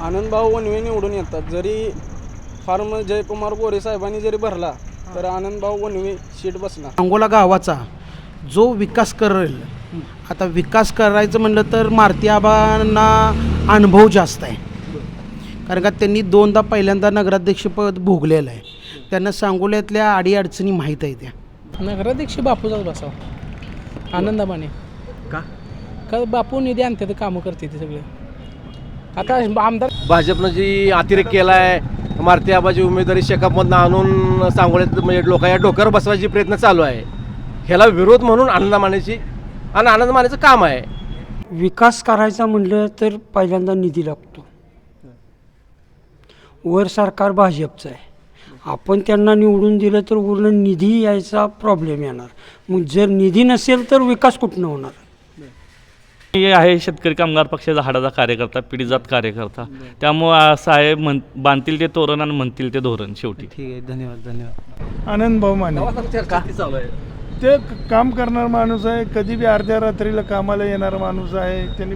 आनंदभाऊ one way निवडून येतात. जरी फार्म जयकुमार गोरे साहेबांनी जरी भरला तर आनंदभाऊ वनवे सीट बसणार. अंगोला गावाचा जो विकास करेल आता विकास करायचं म्हणलं तर मारुती आबांना अनुभव जास्त आहे. कारण का त्यांनी दोनदा पहिल्यांदा नगराध्यक्षपद भोगलेलं आहे. त्यांना सांगोल्यातल्या अडीअडचणी माहीत आहे त्या. नगराध्यक्ष बापूचाच बसावा. आनंदामाने का? का बापू निधी आणते तर कामं करते ते सगळे. आता आमदार भाजपनं जी अतिरेक केला आहे मारुती आबाची उमेदवारी शेकापमधनं आणून सांगोल्यात म्हणजे लोकांच्या डोक्यावर बसवायची प्रयत्न चालू आहे ह्याला विरोध म्हणून आनंद मानायची आणि आनंद मानायचं काम आहे. विकास करायचा म्हणलं तर पहिल्यांदा निधी लागतो. वर सरकार भाजपचं आहे. आपण त्यांना निवडून दिलं तर पूर्ण निधी यायचा प्रॉब्लेम येणार. मग जर निधी नसेल तर विकास कुठनं होणार? मी आहे शेतकरी कामगार पक्षाचा हाडाचा कार्यकर्ता पिढीजात कार्यकर्ता. त्यामुळं असं आहे म्हण बांधतील ते तोरण आणि म्हणतील ते धोरण शेवटी. ठीक आहे धन्यवाद धन्यवाद. आनंद भाऊ माने. ते काम करणारा माणूस आहे कधी बी अर्ध्या रात्रीला कामाला येणारा माणूस आहे त्यांनी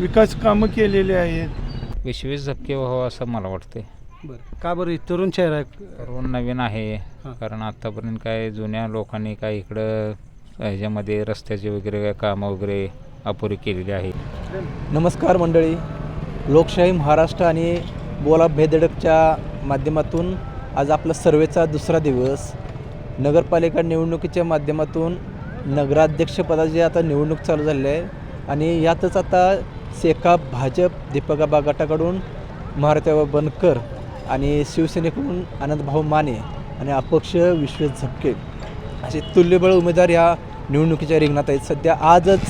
विकास कामं केलेली आहेत. विश्वेश झपके व्हावं असं मला वाटते बरं. का बरं? तरुण चेहरा आहे. कारण नवीन आहे कारण आत्तापर्यंत काय जुन्या लोकांनी काय इकडं ह्याच्यामध्ये रस्त्याचे वगैरे काय कामं वगैरे अपुरी केलेली आहे. नमस्कार मंडळी. लोकशाही महाराष्ट्र आणि बोला भेदडकच्या माध्यमातून आज आपला सर्वेचा दुसरा दिवस. नगरपालिका निवडणुकीच्या माध्यमातून नगराध्यक्षपदाची आता निवडणूक चालू झालेली आहे. आणि यातच आता सेका भाजप दीपकाबा गटाकडून महारत्या बनकर आणि शिवसेनेकडून आनंदभाऊ माने आणि अपक्ष विश्वेश झपके. असे तुल्यबळ उमेदवार या निवडणुकीच्या रिंगणात आहेत. सध्या आजच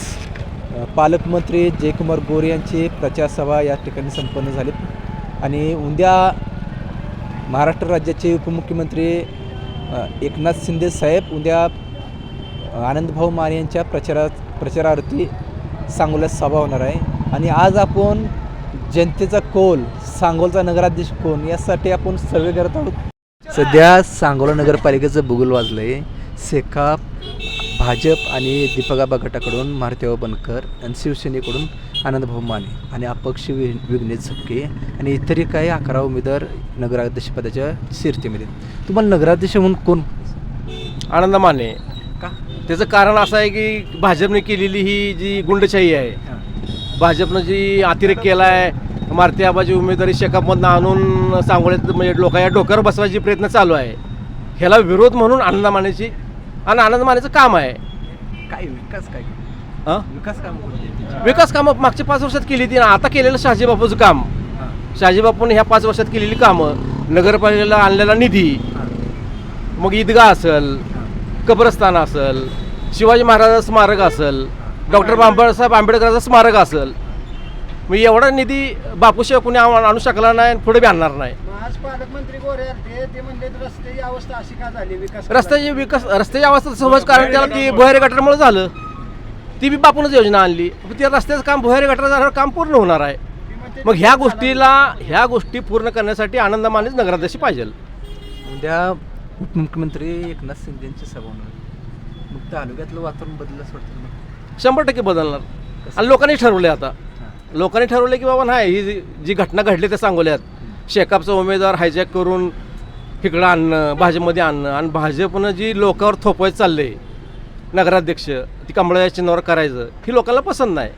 पालकमंत्री जयकुमार गोरे यांची प्रचारसभा या ठिकाणी संपन्न झाली आणि उद्या महाराष्ट्र राज्याचे उपमुख्यमंत्री एकनाथ शिंदे साहेब उद्या आनंदभाऊ माने यांच्या प्रचारा प्रचारार्थी सांगोल्यात सभा होणार आहे. आणि आज आपण जनतेचा कौल सांगोलचा नगराध्यक्ष कोण यासाठी आपण सर्वे करत आहोत. सध्या सांगोला नगरपालिकेचं बुगुल वाजलं आहे सेका भाजप आणि दीपकाबा गटाकडून मारुतीबा बनकर आणि शिवसेनेकडून आनंदभाऊ माने आणि अपक्ष वि विघ्नेश झपके आणि इतरही काही अकरा उमेदवार नगराध्यक्षपदाच्या शिरतीमध्ये. तुम्हाला नगराध्यक्ष म्हणून कोण? आनंद माने. का? त्याचं कारण असं आहे की भाजपने केलेली ही जी गुंडशाही आहे भाजपनं जी अतिरेक केला आहे मारुती आबाची उमेदवारी शेकापमधनं आणून सांगोल्यात म्हणजे लोकांच्या डोक्यावर बसवायची प्रयत्न चालू आहे. ह्याला विरोध म्हणून आनंद मानायची आणि आनंद मानायचं काम आहे. काय विकास काय? हां विकास काम विकास कामं मागच्या पाच वर्षात केली ती आता केलेलं शहाजी बापूचं काम. शहाजी बापूने ह्या पाच वर्षात केलेली कामं. नगरपालिकेला आणलेला निधी. मग ईदगाह असेल कब्रस्तान असेल शिवाजी महाराजाचं स्मारक असेल डॉक्टर बाबासाहेब आंबेडकरांचं स्मारक असेल. मग एवढा निधी बापूशिवाय कुणी आणू शकला नाही आणि पुढे बी आणणार नाही. आज पालकमंत्री गोरे आलते ते म्हणले रस्त्याची अवस्था अशी का झाली? विकास रस्त्याची विकास रस्त्याची अवस्था सहज कारण त्याला ती भुयारी गटारमुळे झालं. ती बी बापूनच योजना आणली. पण त्या रस्त्याचं काम भुयारी गटार झाल्यावर काम पूर्ण होणार आहे. मग ह्या गोष्टीला ह्या गोष्टी पूर्ण करण्यासाठी आनंद मानेच नगराध्यक्ष पाहिजे. उद्या उपमुख्यमंत्री एकनाथ शिंदे यांची सभा होणार मग तालुक्यातलं वातावरण बदललं वाटतं मग शंभर टक्के बदलणार. आणि लोकांनी ठरवले आता. लोकांनी ठरवले की बाबा नाही ही जी- घटना घडली त्या सांगोल्यात. शेकापचा उमेदवार हायजॅक करून इकडं आणणं भाजपमध्ये आणणं. आणि भाजपनं जी लोकांवर थोपवायचं चाललंय नगराध्यक्ष ती कमळाच्या चिन्हावर करायचं ही लोकांना पसंत नाही.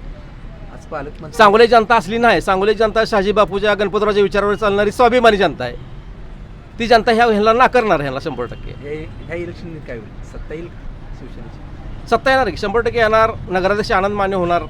आज पालकमंत्री सांगोली जनता असली नाही. सांगोली जनता शहाजी बापूच्या गणपतरावच्या विचारावर चालणारी स्वाभिमानी जनता आहे. ती जनता ह्या ह्याला नाकारणार ह्याला शंभर टक्के. हे ह्या इलेक्शन काय होईल? सत्ता येईल शिवसेनेची? सत्ता येणार की शंभर टक्के येणार. नगराध्यक्ष आनंद मान्य होणार.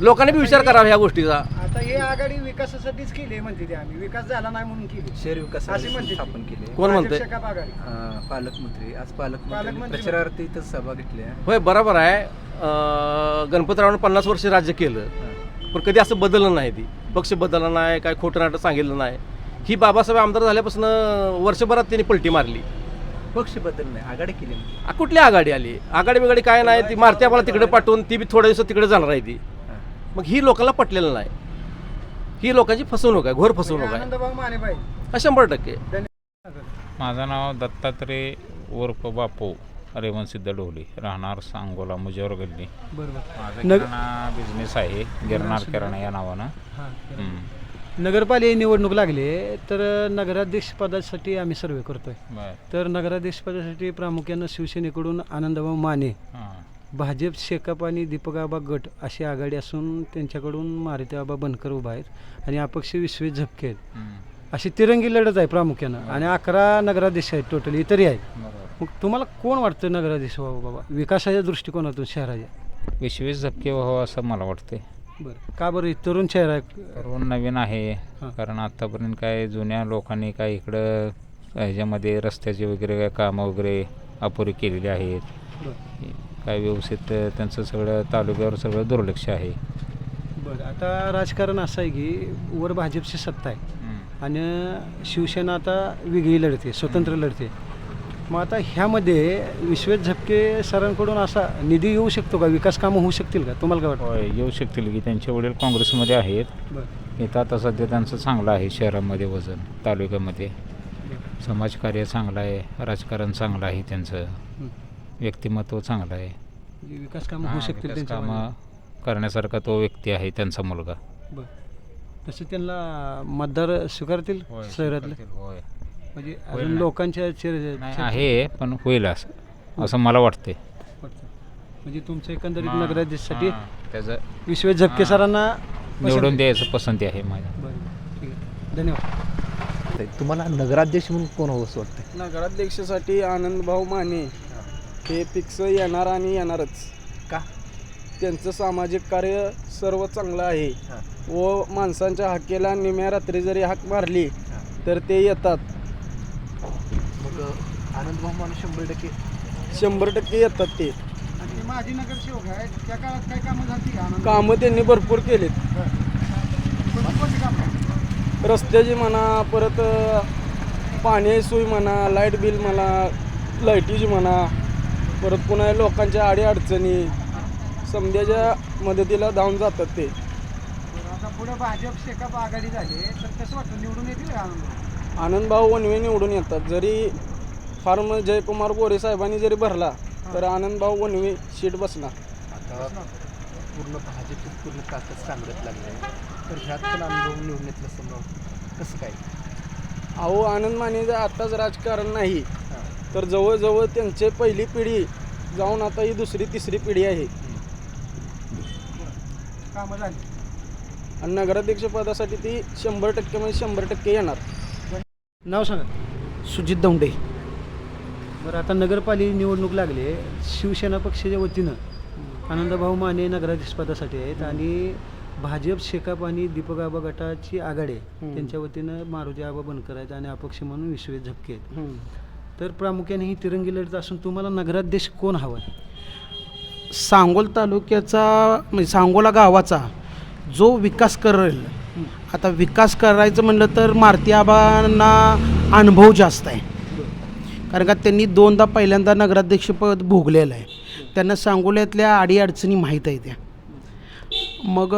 लोकांनी बी विचार करावा ह्या गोष्टीचा. आता हे आघाडी विकासासाठीच केली म्हणते ते आम्ही. विकास झाला नाही म्हणून केली. शहर विकास अशी म्हणते ती. स्थापन केले कोण म्हणते भाजप शेकाप आघाडी. अं, पालकमंत्री. आज पालकमंत्री पालकमंत्री प्रचारार्थी इथं सभा घेतली आहे. होय बरोबर आहे. अं, गणपतरावनं पन्नास वर्ष राज्य केलं. पण कधी असं बदललं नाही ती. पक्ष बदलला नाही काय खोटं नाटं सांगितलं नाही. ही बाबासाहेब आमदार झाल्यापासून वर्षभरात त्यांनी पलटी मारली. पक्ष बदल नाही. आघाडी केली. आ, कुठली आघाडी आली? आघाडी बिघाडी काय नाही. ती मारती आम्हाला तिकडे पाठवून ती बी थोड्या दिवसात तिकडे जाणार आहे ती. मग ही लोकांना पटलेलं नाही. ही लोकांची फसवणूक आहे घोर फसवणूक आहे. आनंदभाऊ माने पाहिजे हा शंभर टक्के. माझं नाव दत्तात्रय उर्फ बापू रेवण सिद्ध डोली राहणार सांगोला मुजेवर गल्ली. बरोबर. माझा नग- किराणा बिझनेस आहे गिरनार किराणा या नावानं. हम्म. नगरपालिका निवडणूक लागली तर नगराध्यक्ष पदासाठी आम्ही सर्वे करतोय. बर. तर नगराध्यक्ष पदासाठी प्रामुख्यानं शिवसेनेकडून आनंदभाऊ माने. हां. भाजप शेकाप आणि दीपकाबा गट अशी आघाडी असून त्यांच्याकडून मारुतीआबा बनकर उभा आहेत आणि अपक्ष विश्वेश झपके आहेत. अशी तिरंगी लढत आहे प्रामुख्यानं. आणि अकरा नगराध्यक्ष आहेत टोटल इतरही आहेत. मग तुम्हाला कोण वाटतं नगराध्यक्ष व्हावं बाबा? विकासाच्या दृष्टिकोनातून शहराच्या? विश्वेश झपके व्हावं असं मला वाटतंय. बरं. का बरं? तरुण शहर आहे. सर्व नवीन आहे. कारण आतापर्यंत काय जुन्या लोकांनी काय इकडं ह्याच्यामध्ये रस्त्याचे वगैरे काय कामं वगैरे अपुरी केलेली आहेत. काय व्यवस्थित त्यांचं सगळं तालुक्यावर सगळं दुर्लक्ष आहे. बरं आता राजकारण असं आहे की वर भाजपची सत्ता आहे. आणि शिवसेना आता वेगळी लढते स्वतंत्र लढते. मग आता ह्यामध्ये विश्वेश झपके सरांकडून असा निधी येऊ शकतो का? विकास कामं होऊ शकतील का? तुम्हाला काय होय येऊ शकतील की त्यांचे वडील काँग्रेसमध्ये आहेत. वाटतं बरं. इथं आता सध्या त्यांचं चांगलं आहे शहरामध्ये वजन तालुक्यामध्ये. समाजकार्य चांगलं आहे राजकारण चांगलं आहे त्यांचं. व्यक्तिमत्व चांगलं आहे. म्हणजे विकास कामं होऊ हां, शकतील विकास त्यांच्या कामं करण्यासारखा तो व्यक्ती आहे त्यांचा मुलगा. बरं. तसं त्यांना मतदार स्वीकारतील शहरातले? होय. म्हणजे अजून. लोकांच्या चेहरे नाही आहे पण होईल असं. असं मला वाटते म्हणजे तुमचं एकंदरीत नगराध्यक्षसाठी त्याचं विश्वेश झपके. सरांना निवडून द्यायचं पसंती आहे माझ्या. बरं ठीक आहे. धन्यवाद. तुम्हाला नगराध्यक्ष म्हणून कोण हवं असं वाटतं नगराध्यक्षासाठी आनंदभाऊ माने. हे फिक्स येणार आणि येणारच. का? त्यांचं सामाजिक कार्य सर्व चांगलं आहे. व माणसांच्या हाकेला निम्या रात्री जरी हाक मारली तर ते येतात. मग आनंद भाऊ शंभर टक्के. शंभर टक्के येतात ते. नगरसेवक आहे त्या काळात काय कामं झाली? कामं त्यांनी भरपूर केलीत. रस्त्याची म्हणा परत अ, पाणी सोय म्हणा लाइट बिल म्हणा लाईटीची म्हणा परत पुन्हा लोकांच्या अडीअडचणी समजाच्या मदतीला धावून जातात ते. आता पुढे भाजप शेकाप आघाडी झाली तर कसं वाटतं? निवडून येतील का आनंद आनंदभाऊ वनवे निवडून येतात. जरी फार्म जयकुमार गोरे साहेबांनी जरी भरला तर आनंदभाऊ वनवे सीट बसणार. आता पूर्ण भाजपची पूर्ण ताकद सांगत लागली तर ह्यात पण अनुभव निवडून येतलं समजा कसं काय? अहो आनंद मानेचं आत्ताच राजकारण नाही. तर जवळजवळ त्यांचे पहिली पिढी जाऊन आता ही दुसरी तिसरी पिढी आहे. कामं झाली. आणि नगराध्यक्ष पदासाठी ती शंभर टक्के म्हणजे शंभर टक्के येणार. नाव सांगा. सुजित दौंडे. बरं आता नगरपालिका निवडणूक लागली आहे. शिवसेना पक्षाच्या वतीनं आनंदभाऊ माने नगराध्यक्ष पदासाठी आहेत आणि भाजप शेकाप आणि दीपक आबा गटाची आघाडी आहे. त्यांच्या वतीनं मारुती आबा बनकर आहेत आणि अपक्ष म्हणून विश्वेश झपके आहेत. तर प्रामुख्याने ही तिरंगी लढत असून तुम्हाला नगराध्यक्ष कोण हवा आहे सांगोल तालुक्याचा म्हणजे सांगोला गावाचा जो विकास करेल आता विकास करायचं म्हणलं तर मारुती आबांना अनुभव जास्त आहे. कारण का त्यांनी दोनदा पहिल्यांदा नगराध्यक्षपद भोगलेलं आहे. त्यांना सांगोल्यातल्या अडीअडचणी माहीत आहे त्या. मग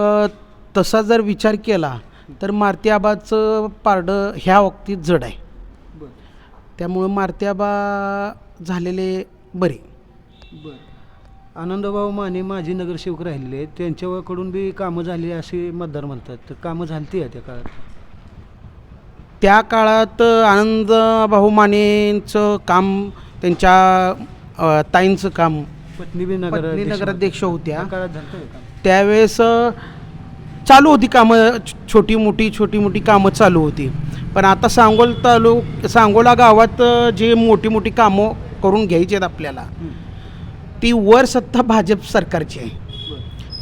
तसा जर विचार केला तर मारुती आबाचं पारडं ह्या बाबतीत जड आहे. त्यामुळं मारुती आबा झालेले बरे. आनंदभाऊ माने माजी नगरसेवक राहिलेले आहेत. त्यांच्याकडून बी कामं झाली असे मतदार म्हणतात. तर कामं झालती आहे त्या काळात? त्या काळात आनंद भाऊ मानेंचं काम त्यांच्या ताईंचं काम पत्नी नगर नगराध्यक्ष होत्या. झालं त्यावेळेस चालू होती कामं. छोटी मोठी छोटी मोठी कामं चालू होती. पण आता सांगोल तालुक सांगोला गावात जे मोठी मोठी कामं करून घ्यायची आहेत आपल्याला ती वर सत्ता भाजप सरकारची आहे.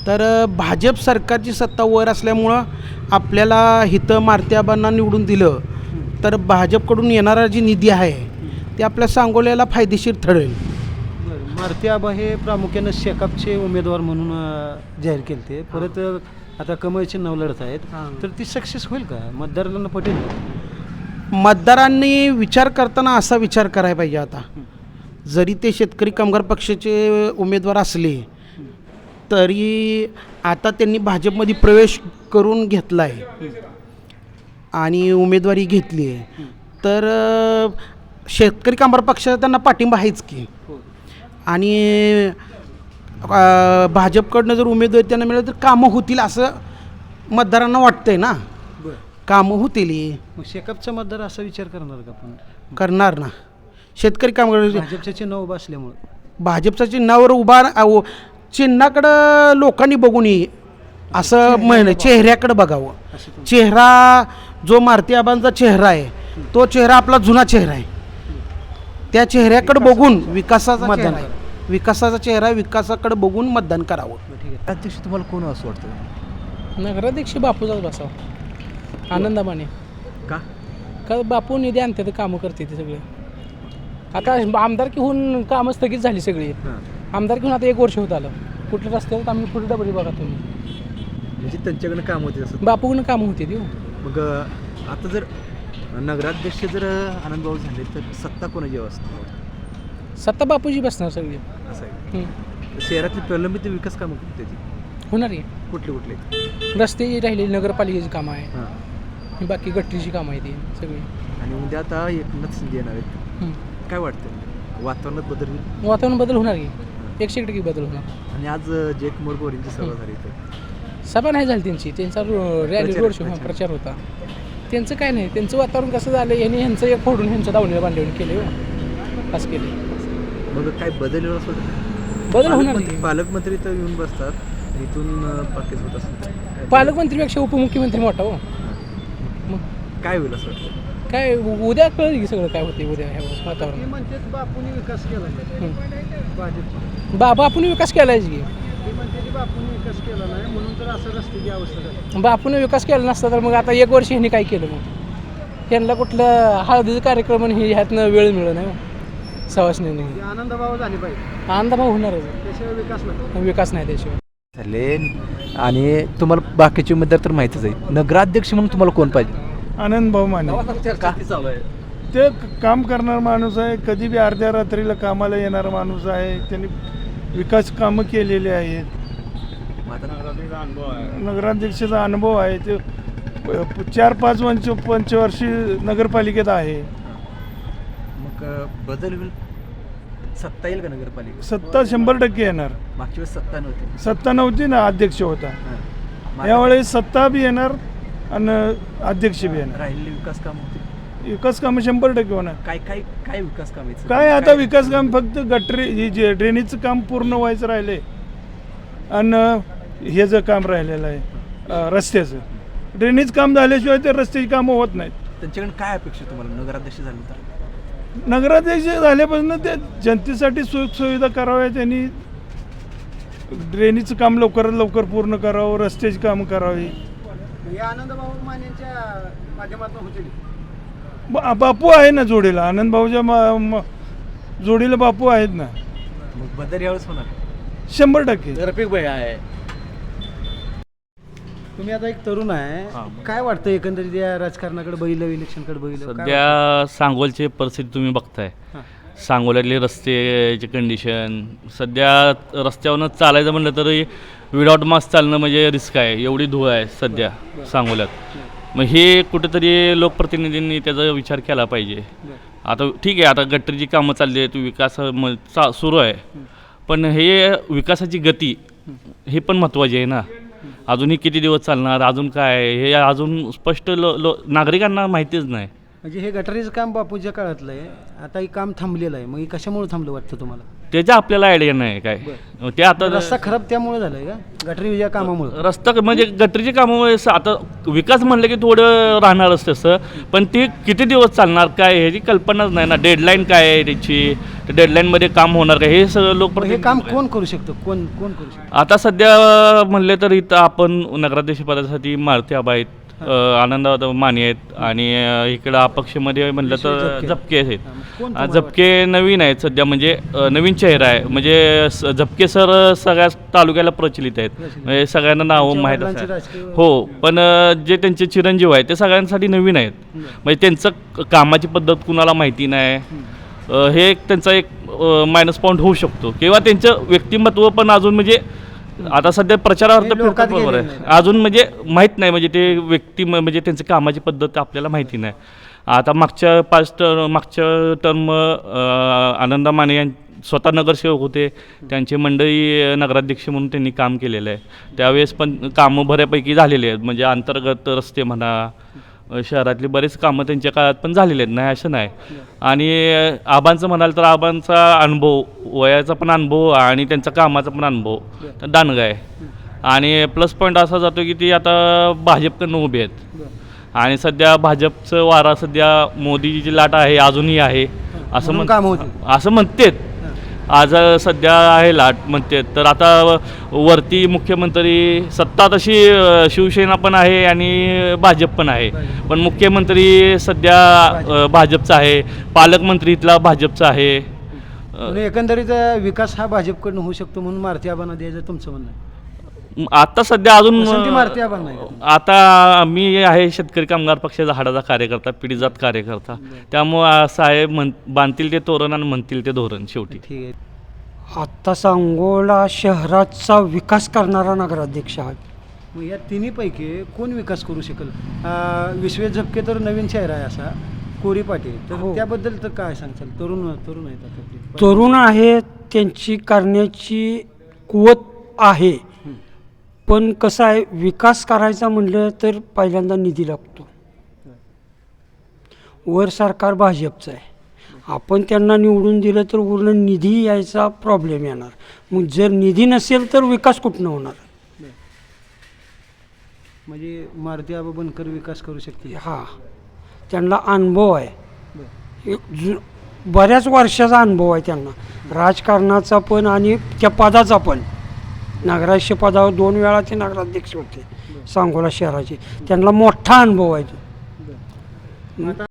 तर भाजप सरकारची सत्ता वर असल्यामुळं आपल्याला हिथं मारत्याबांना निवडून दिलं तर भाजपकडून येणारा जी निधी आहे ते आपल्या सांगोल्याला फायदेशीर ठरेल. मारुती आबा हे प्रामुख्यानं शेकापचे उमेदवार म्हणून जाहीर केले ते परत आता कमळचे नाव लढत आहेत तर ती सक्सेस होईल का? मतदारांना पटेल? मतदारांनी विचार करताना असा विचार करायला पाहिजे आता. जरी ते शेतकरी कामगार पक्षाचे उमेदवार असले तरी आता त्यांनी भाजपमध्ये प्रवेश करून घेतला आहे आणि उमेदवारी घेतली आहे. तर शेतकरी कामगार पक्षाचा त्यांना पाठिंबा आहेच की. आणि भाजपकडनं जर उमेदवारी त्यांना मिळालं तर कामं होतील असं मतदारांना वाटतंय ना? कामं होतील. मग शेकापचा मतदार असा विचार करणार का आपण? करणार ना. शेतकरी कामगार भाजपच्या चिन्ह उभं असल्यामुळं. भाजपच्या चिन्हावर उभा अहो, चिन्हाकडं लोकांनी बघून ये. असं म्हण चेहऱ्याकडं बघावं. चेहरा जो मारुती आबांचा चेहरा आहे तो चेहरा आपला जुना चेहरा आहे. त्या चेहऱ्याकडे बघून विकासाचा मतदान मतदान विकासाचा चेहरा विकासाकडे बघून मतदान करावं. अध्यक्ष तुम्हाला कोण असं वाटतं? नगराध्यक्ष बापूचाच बसावा. आनंदामाने का? का बापू निधी आणते तर कामं करते ते सगळे. आता आमदारकी होऊन कामं स्थगित झाली सगळी. आमदारकी होऊन आता एक वर्ष होत आलं. कुठल्या रस्त्यावर आम्ही पुढे डबरी बघा तुम्ही. म्हणजे त्यांच्याकडनं काम होते असं? बापूकडून कामं होती ती हो. मग अ, आता जर नगराध्यक्ष जर आनंदभाऊ झाले तर सत्ता कोणाची असते सत्ता बापूजी बसणार सगळी. असं आहे. हम्म. शहरातली प्रलंबित विकास कामं कुठली त्याची? होणार आहे. कुठले कुठले? रस्ते राहिलेली नगरपालिकेची कामं आहे. हां. बाकी गटरीची कामं आहे ती सगळी. आणि उद्या आता एकनाथ शिंदे येणार आहेत. हम्म. काय वाटतं वातावरणात बदल होईल? वातावरण बदल होणार की? एकशे टक्के बदल होणार. आणि आज अ, जयकुमार गोरेंची सभा झाली इथं. सभा नाही झाली त्यांची. त्यांचा रॅली प्रचार- रोड शो प्रचार. प्रचार होता. त्यांचं काय नाही. त्यांचं वातावरण कसं झालं यांनी ह्यांचं एक फोडून ह्यांचं दावणीला बांधलेलं केले हो. असं केले. मग काय बदल येईल असं? वाटतं बदल होणार पालकमंत्री की. पालकमंत्री तर येऊन बसतात. इथून अ, होत असेल काय- पालकमंत्रीपेक्षा उपमुख्यमंत्री मोठा हो. काय होईल असं वाटतं? काय उद्या कळेल की सगळं काय होते उद्या ह्या वातावरण म्हणते बापूने विकास केला भाजप बाबा आपण विकास केलाय की. ते म्हणते की बापूने विकास केला नाही म्हणून तर असं रस्त्याची अवस्था झाली बापून विकास केला नसता तर मग आता एक वर्ष ह्यांनी काय केलं मग? त्यांना कुठलं हळदीचं कार्यक्रम आणि हे ह्यातनं वेळ मिळत नाही हो. सवासनीने ती आनंदभाव झाली पाहिजे आनंदभाव होणारच त्याशिवाय विकास नाही. विकास नाही त्याशिवाय. झाले आणि तुम्हाला बाकीचे उमेदवार तर माहितीच आहे. नगराध्यक्ष म्हणून तुम्हाला कोण पाहिजे? आनंद भाऊ माने. ते क- काम करणारा माणूस आहे कधी बी अर्ध्या रात्रीला कामाला येणारा माणूस आहे त्यांनी विकास कामं केलेली आहेत. नगराध्यक्षाचा अनुभव आहे ते प- चार पाच पंच पंचवर्षी नगरपालिकेत आहे. मग अ, बदल होईल? सत्ता येईल का नगरपालिका सत्ता शंभर टक्के येणार. मागच्या वेळेस सत्ता नव्हती. सत्ता नव्हती ना अध्यक्ष होता. मग आता यावेळेस सत्ता बी येणार आणि अध्यक्ष बी राहिलेली विकास काम होते विकास कामं शंभर टक्के होणार. काय काय काय विकास काम? काय आता विकास काम फक्त गटरी ही जे ड्रेनेजचं काम पूर्ण व्हायचं राहिले. आणि हे जे काम राहिलेलं आहे अं, रस्त्याचं. ड्रेनेज काम झाल्याशिवाय ते रस्त्याची कामं होत नाहीत. त्यांच्याकडे काय अपेक्षा आहे तुम्हाला? नगराध्यक्ष झाले तर? नगराध्यक्ष झाल्यापासून ते जनतेसाठी सुख सुविधा कराव्या त्यांनी ड्रेनेजचं काम लवकरात लवकर पूर्ण करावं रस्त्याची कामं करावी. हे आनंदभाऊ मानेच्या माध्यमातून होतील बा- बापू आहे ना जोडीला. आनंद भाऊच्या मा- म- जोडीला बापू आहेत ना. मग बदल यावेळेस होणार. शंभर टक्के. रफिक भाई आहे. तुम्ही आता एक तरुण आहे. काय वाटतं एकंदरीत या राजकारणाकडे बघितलं इलेक्शनकडे बघितलं? काय सध्या सांगोलची परिस्थिती तुम्ही बघताय. हां. सांगोल्यातले रस्त्याची कंडिशन सध्या रस्त्यावरनं चालायचं म्हणलं तरी विदाउट मास्क चालणं म्हणजे रिस्क आहे एवढी धूळ आहे सध्या सांगोल्यात. मग हे कुठेतरी लोकप्रतिनिधींनी त्याचा विचार केला पाहिजे. आता ठीक आहे आता गटरीची कामं चालली आहेत विकास म चा सुरू आहे. पण हे विकासाची गती हे पण महत्त्वाची आहे ना. अजूनही किती दिवस चालणार अजून काय हे अजून स्पष्ट लो लो नागरिकांना माहितीच नाही. म्हणजे हे गटारीचं काम बापूच्या काळातलं आहे आता हे काम थांबलेलं आहे. मग हे कशामुळे थांबलं वाटतं तुम्हाला? त्याच्या आपल्याला आयडिया नाही काय. ते आता रस्ता खराब त्यामुळे झालाय का? गटारी कामामुळे? रस्ता म्हणजे गटरीच्या कामामुळे आता विकास म्हणलं की थोडं राहणारच तसं. पण ते किती दिवस चालणार काय ह्याची कल्पनाच नाही ना. डेडलाईन काय आहे त्याची? डेडलाईनमध्ये काम होणार काय? हे सगळं लोक हे काम कोण करू शकतो? कोण कोण करू शकतो? आता सध्या म्हणले तर इथं आपण नगराध्यक्ष पदासाठी मारुती आबा आहेत. आनंद माने आहेत आणि इकडं अपक्षमध्ये म्हणलं तर झपके. आहेत. झपके नवीन आहेत सध्या म्हणजे नवीन चेहरा आहे. म्हणजे झपके सर सगळ्या तालुक्याला प्रचलित आहेत. म्हणजे सगळ्यांना नाव माहीत असतात. हो पण जे त्यांचे चिरंजीव आहेत ते सगळ्यांसाठी नवीन आहेत. म्हणजे त्यांचं कामाची पद्धत कुणाला माहिती नाही. हे एक त्यांचा एक मायनस पॉईंट होऊ शकतो. किंवा त्यांचं व्यक्तिमत्व पण अजून म्हणजे आता सध्या प्रचारार्थ फिरतात बरोबर आहे. अजून म्हणजे माहीत नाही म्हणजे ते व्यक्ती म- म्हणजे त्यांची कामाची पद्धत आपल्याला माहिती नाही. आता मागच्या पाच टर मागच्या टर्म आनंदा माने यां स्वतः नगरसेवक होते. त्यांची मंडळी नगराध्यक्ष म्हणून त्यांनी काम केलेलं आहे. त्यावेळेस पण कामं बऱ्यापैकी झालेली आहेत. म्हणजे अंतर्गत रस्ते म्हणा शहरातली बरेच कामं त्यांच्या काळात पण झालेली आहेत नाही असं नाही. आणि आबांचं म्हणाल तर आबांचा अनुभव वयाचा पण अनुभव आणि त्यांचा कामाचा पण अनुभव दानगा आहे. आणि प्लस पॉईंट असा जातो की ती आता भाजपकडनं उभे आहेत. आणि सध्या भाजपचं वारा सध्या मोदीची लाट आहे अजूनही आहे असं म्हण. असं म्हणतेत. आज सध्या आहे लाट म्हणते तर आता वरती मुख्यमंत्री सत्ता तशी शिवसेना पण आहे आणि भाजप पण आहे. पण मुख्यमंत्री सध्या भाजपचा आहे पालकमंत्री इथला भाजपचा आहे. म्हणजे एकंदरीत विकास हा भाजपकडून होऊ शकतो म्हणून मारुती आबांना द्यायचं तुमचं म्हणणं आहे. आता सध्या अजून. आता मी आहे शेतकरी कामगार पक्षाचा हाडाचा कार्यकर्ता पिढीजात कार्यकर्ता. त्यामुळं असं आहे म्हण बांधतील ते तोरण आणि म्हणतील ते धोरण शेवटी. ठीक आहे. आत्ता सांगोला शहराचा विकास करणारा नगराध्यक्ष आहे. मग या तिन्हीपैकी कोण विकास करू शकेल? अ, विश्वेश झपके तर नवीन चेहरा आहे असा कोरी पाटील. तर हो. त्याबद्दल तर काय सांगचाल तरुण तरुण आहेत आता ते. तरुण आहे त्यांची करण्याची कुवत आहे. पण कसं आहे विकास करायचा म्हणलं तर पहिल्यांदा निधी लागतो. वर सरकार भाजपचं आहे. आपण त्यांना निवडून दिलं तर पूर्ण निधी यायचा प्रॉब्लेम येणार. मग जर निधी नसेल तर विकास कुठनं होणार? म्हणजे मारुती आबा बनकर विकास करू शकते हा. त्यांना अनुभव आहे. एक जु बऱ्याच वर्षाचा अनुभव आहे त्यांना. राजकारणाचा पण आणि त्या पदाचा पण. नगराध्यक्ष पदावर दोन वेळा ते नगराध्यक्ष होते सांगोला शहराचे. त्यांना मोठा अनुभव आहे तो.